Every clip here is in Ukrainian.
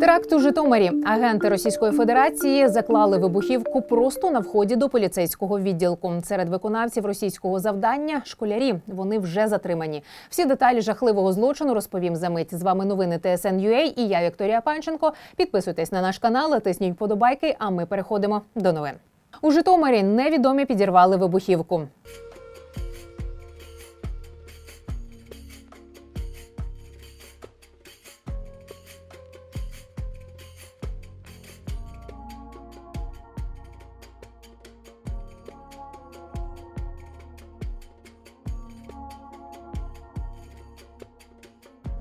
Теракт у Житомирі. Агенти Російської Федерації заклали вибухівку просто на вході до поліцейського відділку. Серед виконавців російського завдання школярі. Вони вже затримані. Всі деталі жахливого злочину розповім за мить. З вами новини ТСН.UA і я Вікторія Панченко. Підписуйтесь на наш канал, тисніть вподобайки. А ми переходимо до новин. У Житомирі невідомі підірвали вибухівку.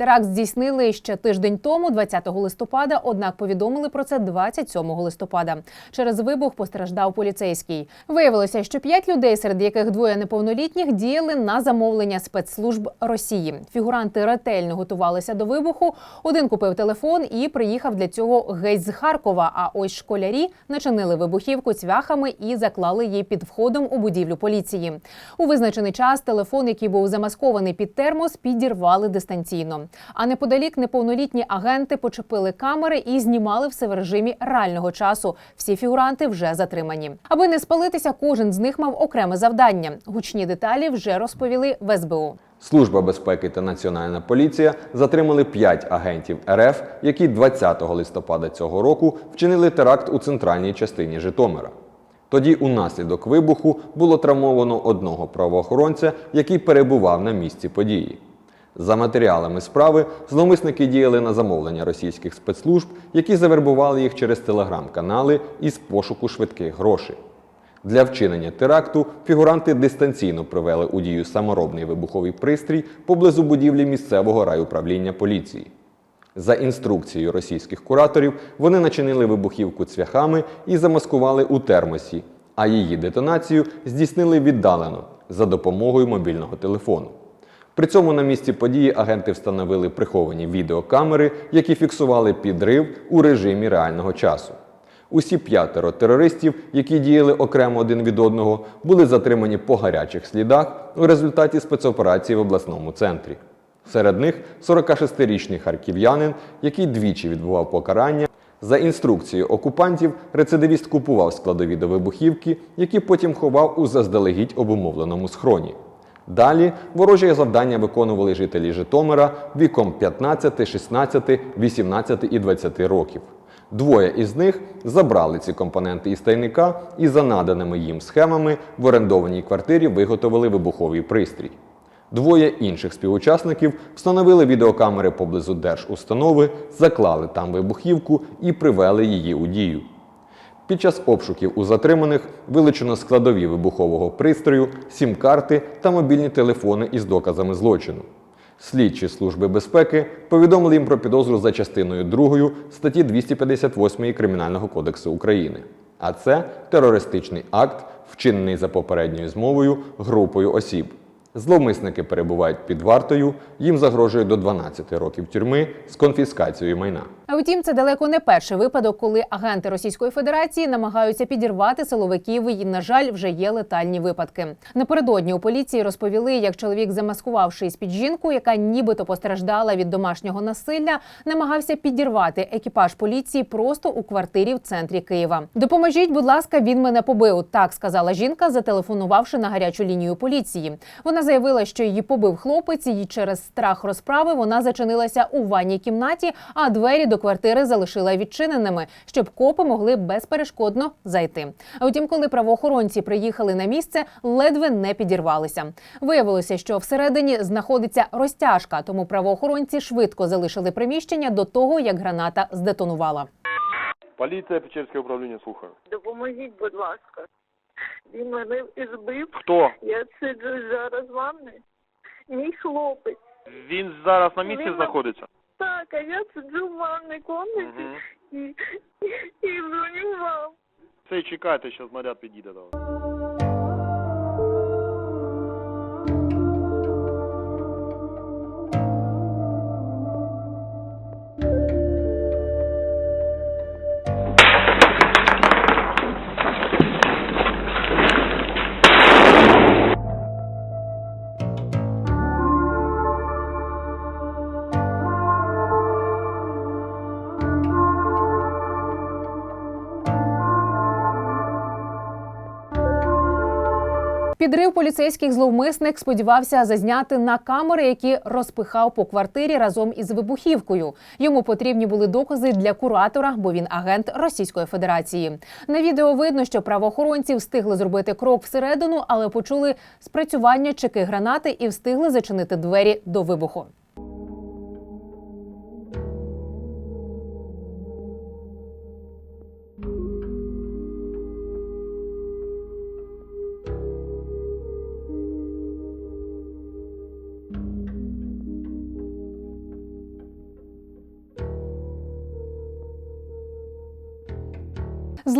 Теракт здійснили ще тиждень тому, 20 листопада. Однак повідомили про це 27 листопада. Через вибух постраждав поліцейський. Виявилося, що п'ять людей, серед яких двоє неповнолітніх, діяли на замовлення спецслужб Росії. Фігуранти ретельно готувалися до вибуху. Один купив телефон і приїхав для цього геть з Харкова. А ось школярі начинили вибухівку цвяхами і заклали її під входом у будівлю поліції. У визначений час телефон, який був замаскований під термос, підірвали дистанційно. А неподалік неповнолітні агенти почепили камери і знімали все в режимі реального часу. Всі фігуранти вже затримані. Аби не спалитися, кожен з них мав окреме завдання. Гучні деталі вже розповіли в СБУ. Служба безпеки та національна поліція затримали п'ять агентів РФ, які 20 листопада цього року вчинили теракт у центральній частині Житомира. Тоді унаслідок вибуху було травмовано одного правоохоронця, який перебував на місці події. За матеріалами справи зловмисники діяли на замовлення російських спецслужб, які завербували їх через телеграм-канали із пошуку швидких грошей. Для вчинення теракту фігуранти дистанційно привели у дію саморобний вибуховий пристрій поблизу будівлі місцевого райуправління поліції. За інструкцією російських кураторів вони начинили вибухівку цвяхами і замаскували у термосі, а її детонацію здійснили віддалено за допомогою мобільного телефону. При цьому на місці події агенти встановили приховані відеокамери, які фіксували підрив у режимі реального часу. Усі п'ятеро терористів, які діяли окремо один від одного, були затримані по гарячих слідах у результаті спецоперації в обласному центрі. Серед них 46-річний харків'янин, який двічі відбував покарання. За інструкцією окупантів, рецидивіст купував складові до вибухівки, які потім ховав у заздалегідь обумовленому схроні. Далі ворожі завдання виконували жителі Житомира віком 15, 16, 18 і 20 років. Двоє із них забрали ці компоненти із тайника і за наданими їм схемами в орендованій квартирі виготовили вибуховий пристрій. Двоє інших співучасників встановили відеокамери поблизу держустанови, заклали там вибухівку і привели її у дію. Під час обшуків у затриманих вилучено складові вибухового пристрою, сім-карти та мобільні телефони із доказами злочину. Слідчі служби безпеки повідомили їм про підозру за частиною 2 статті 258 Кримінального кодексу України. А це терористичний акт, вчинений за попередньою змовою групою осіб. Зловмисники перебувають під вартою, їм загрожує до 12 років тюрми з конфіскацією майна. А втім, це далеко не перший випадок, коли агенти Російської Федерації намагаються підірвати силовиків. І, на жаль, вже є летальні випадки. Напередодні у поліції розповіли, як чоловік, замаскувавшись під жінку, яка нібито постраждала від домашнього насилля, намагався підірвати екіпаж поліції просто у квартирі в центрі Києва. Допоможіть, будь ласка, він мене побив. Так сказала жінка, зателефонувавши на гарячу лінію поліції. Вона заявила, що її побив хлопець, і через страх розправи вона зачинилася у ванній кімнаті, а двері до квартири залишила відчиненими, щоб копи могли безперешкодно зайти. А втім, коли правоохоронці приїхали на місце, ледве не підірвалися. Виявилося, що всередині знаходиться розтяжка, тому правоохоронці швидко залишили приміщення до того, як граната здетонувала. Поліція, Печерське управління, слухаю. Допоможіть, будь ласка. Він мене збив. Хто? Я сиджу зараз в ванні. Мій хлопець. Він зараз на місці Він- знаходиться? Так, а я сиджу в ванній комнаті Мгм. і, і, і дзвоню вам. Це чекайте, зараз наряд підійде до вас. Підрив поліцейських зловмисник сподівався зазняти на камери, які розпихав по квартирі разом із вибухівкою. Йому потрібні були докази для куратора, бо він агент Російської Федерації. На відео видно, що правоохоронці встигли зробити крок всередину, але почули спрацювання чеки гранати і встигли зачинити двері до вибуху.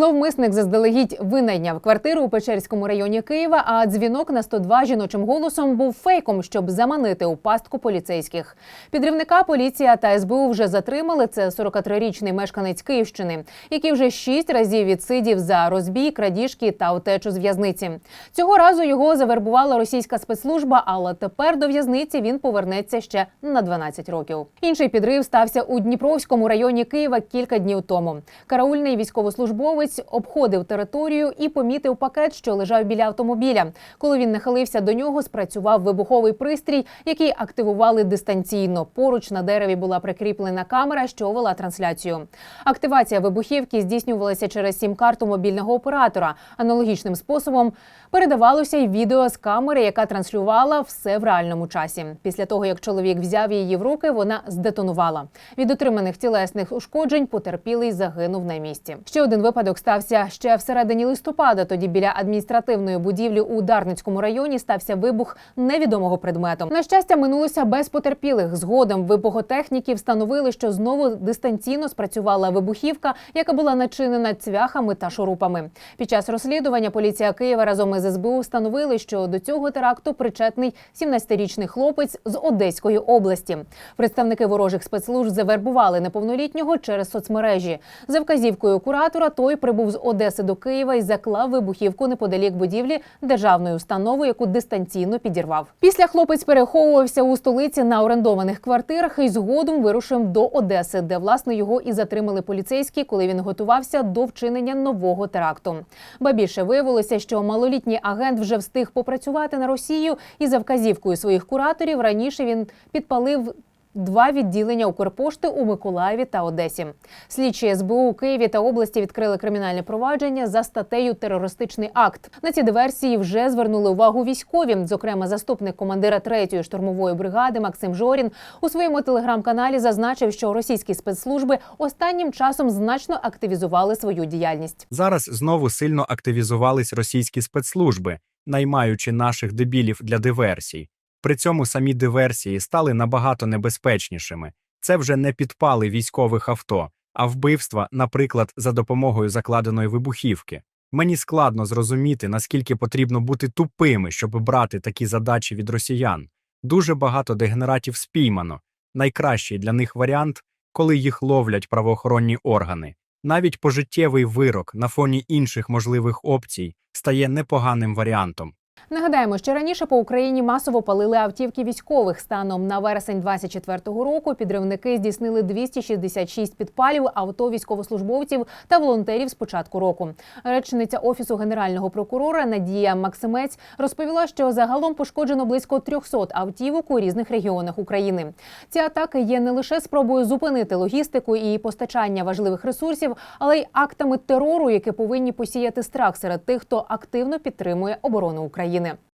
Зловмисник заздалегідь винайняв квартиру у Печерському районі Києва. А дзвінок на 102 жіночим голосом був фейком, щоб заманити у пастку поліцейських. Підривника поліція та СБУ вже затримали. Це 43-річний мешканець Київщини, який вже шість разів відсидів за розбій, крадіжки та утечу з в'язниці. Цього разу його завербувала російська спецслужба, але тепер до в'язниці він повернеться ще на 12 років. Інший підрив стався у Дніпровському районі Києва кілька днів тому. Караульний військовослужбовець обходив територію і помітив пакет, що лежав біля автомобіля. Коли він нахилився до нього, спрацював вибуховий пристрій, який активували дистанційно. Поруч на дереві була прикріплена камера, що вела трансляцію. Активація вибухівки здійснювалася через сім-карту мобільного оператора. Аналогічним способом передавалося й відео з камери, яка транслювала все в реальному часі. Після того, як чоловік взяв її в руки, вона здетонувала. Від отриманих тілесних ушкоджень потерпілий загинув на місці. Ще один випадок стався ще всередині листопада. Тоді біля адміністративної будівлі у Дарницькому районі стався вибух невідомого предмету. На щастя, минулося без потерпілих. Згодом вибухотехніки встановили, що знову дистанційно спрацювала вибухівка, яка була начинена цвяхами та шурупами. Під час розслідування поліція Києва разом із СБУ встановили, що до цього теракту причетний 17-річний хлопець з Одеської області. Представники ворожих спецслужб завербували неповнолітнього через соцмережі. За вказівкою куратора той прибув з Одеси до Києва і заклав вибухівку неподалік будівлі державної установи, яку дистанційно підірвав. Після хлопець переховувався у столиці на орендованих квартирах і згодом вирушив до Одеси, де власне його і затримали поліцейські, коли він готувався до вчинення нового теракту. Ба більше виявилося, що малолітній агент вже встиг попрацювати на Росію, і за вказівкою своїх кураторів раніше він підпалив. Два відділення Укрпошти у Миколаєві та Одесі. Слідчі СБУ у Києві та області відкрили кримінальне провадження за статтею Терористичний акт. На ці диверсії вже звернули увагу військові. Зокрема, заступник командира 3-ї штурмової бригади Максим Жорін у своєму телеграм-каналі зазначив, що російські спецслужби останнім часом значно активізували свою діяльність. Зараз знову сильно активізувались російські спецслужби, наймаючи наших дебілів для диверсій. При цьому самі диверсії стали набагато небезпечнішими. Це вже не підпали військових авто, а вбивства, наприклад, за допомогою закладеної вибухівки. Мені складно зрозуміти, наскільки потрібно бути тупими, щоб брати такі задачі від росіян. Дуже багато дегенератів спіймано. Найкращий для них варіант, коли їх ловлять правоохоронні органи. Навіть пожиттєвий вирок на фоні інших можливих опцій стає непоганим варіантом. Нагадаємо, що раніше по Україні масово палили автівки військових. Станом на вересень 24-го року підривники здійснили 266 підпалів авто військовослужбовців та волонтерів з початку року. Речниця офісу генерального прокурора Надія Максимець розповіла, що загалом пошкоджено близько 300 автівок у різних регіонах України. Ці атаки є не лише спробою зупинити логістику і постачання важливих ресурсів, але й актами терору, які повинні посіяти страх серед тих, хто активно підтримує оборону України.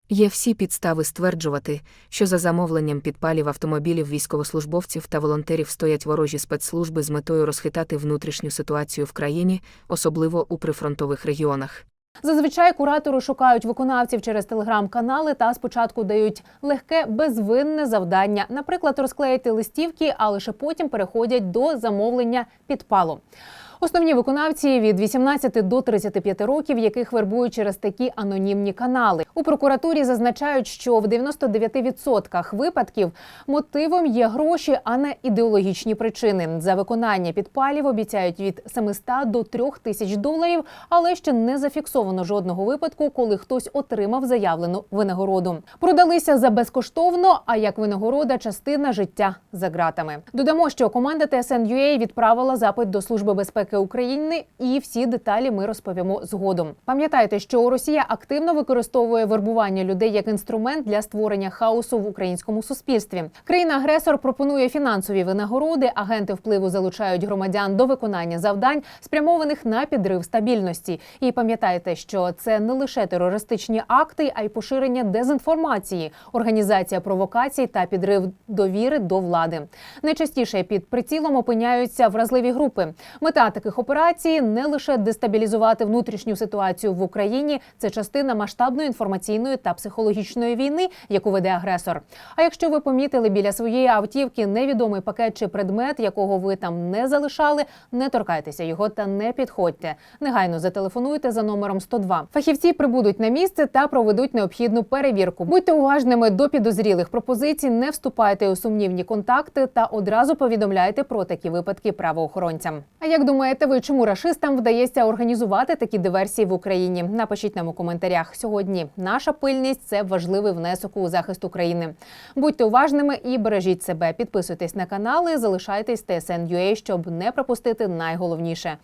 Є всі підстави стверджувати, що за замовленням підпалів автомобілів військовослужбовців та волонтерів стоять ворожі спецслужби з метою розхитати внутрішню ситуацію в країні, особливо у прифронтових регіонах. Зазвичай куратори шукають виконавців через телеграм-канали та спочатку дають легке безвинне завдання, наприклад, розклеїти листівки, а лише потім переходять до замовлення підпалу. Основні виконавці від 18 до 35 років, яких вербують через такі анонімні канали. У прокуратурі зазначають, що в 99% випадків мотивом є гроші, а не ідеологічні причини. За виконання підпалів обіцяють від 700 до 3 тисяч доларів, але ще не зафіксовано жодного випадку, коли хтось отримав заявлену винагороду. Продалися за безкоштовно, а як винагорода частина життя за ґратами. Додамо, що команда TSN.UA відправила запит до служби безпеки безпеки України. І всі деталі ми розповімо згодом. Пам'ятайте, що Росія активно використовує вербування людей як інструмент для створення хаосу в українському суспільстві. Країна-агресор пропонує фінансові винагороди, агенти впливу залучають громадян до виконання завдань, спрямованих на підрив стабільності. І пам'ятайте, що це не лише терористичні акти, а й поширення дезінформації, організація провокацій та підрив довіри до влади. Найчастіше під прицілом опиняються вразливі групи. Мета таких операцій не лише дестабілізувати внутрішню ситуацію в Україні, це частина масштабної інформаційної та психологічної війни, яку веде агресор. А якщо ви помітили біля своєї автівки невідомий пакет чи предмет, якого ви там не залишали, не торкайтеся його та не підходьте. Негайно зателефонуйте за номером 102. Фахівці прибудуть на місце та проведуть необхідну перевірку. Будьте уважними до підозрілих пропозицій, не вступайте у сумнівні контакти та одразу повідомляйте про такі випадки правоохоронцям. А як думаєте, ви чому рашистам вдається організувати такі диверсії в Україні? Напишіть нам у коментарях. Сьогодні наша пильність це важливий внесок у захист України. Будьте уважними і бережіть себе. Підписуйтесь на канали, залишайтесь ТСН.UA, щоб не пропустити найголовніше.